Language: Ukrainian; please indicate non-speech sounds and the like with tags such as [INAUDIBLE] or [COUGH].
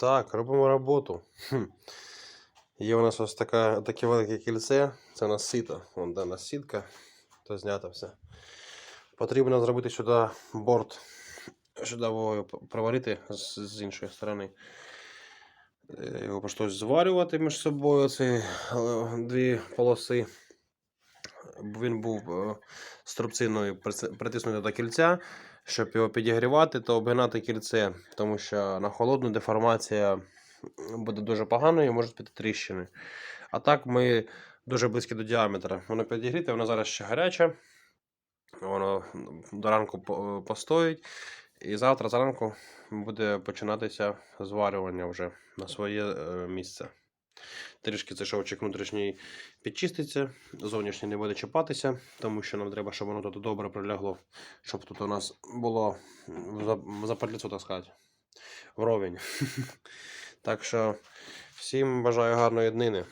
Так, робимо роботу. Є у нас ось така, таке велике кільце. Це у нас сито. Вон нас сітка. То знято все. Потрібно зробити сюди борт. Сюди проварити з, з іншої сторони. Е, Його просто зварювати між собою ці е, дві полоси. Він був е, струбциною приц- притиснутий до кільця. Щоб його підігрівати, то обгинати кільце, тому що на холодну деформація буде дуже поганою і можуть піти тріщини. А так ми дуже близькі до діаметра. Воно підігріте, воно зараз ще гаряче. Воно до ранку постоїть. І завтра зранку буде починатися зварювання вже на своє е, місце. Трішки цей шовчик внутрішній підчиститься, зовнішній не буде чіпатися, тому що нам треба, щоб воно тут добре прилягло, щоб тут у нас було за так сказати, вровень. [LAUGHS] Так що всім бажаю гарної днини.